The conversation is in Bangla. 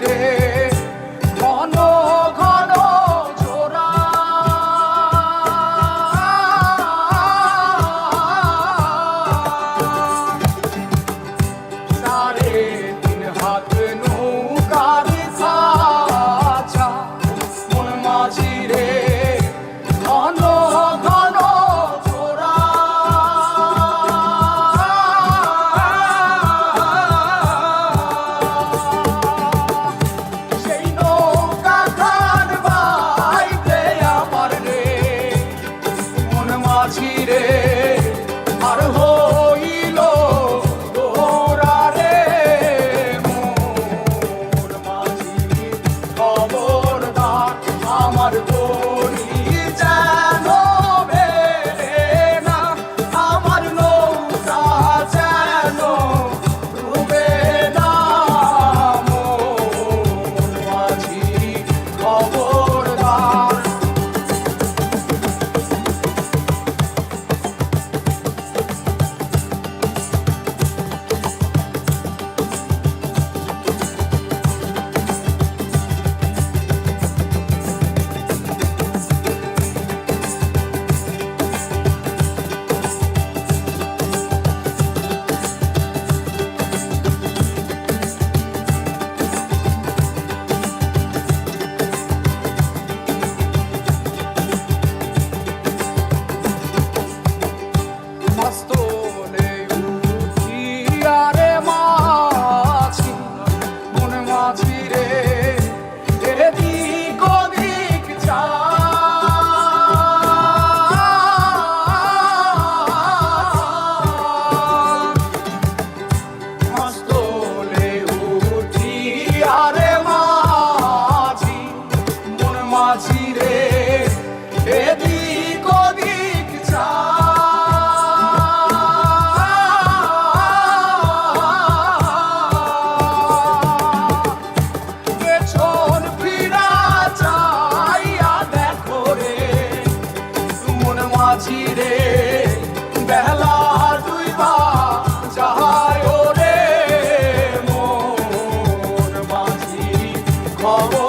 Yeah. আমার গড়ি জানো না আমার নৌকা জানো ডুবে দাম খবর রে বেলা দুই বা যাহায় রে মোর মাঝি খবর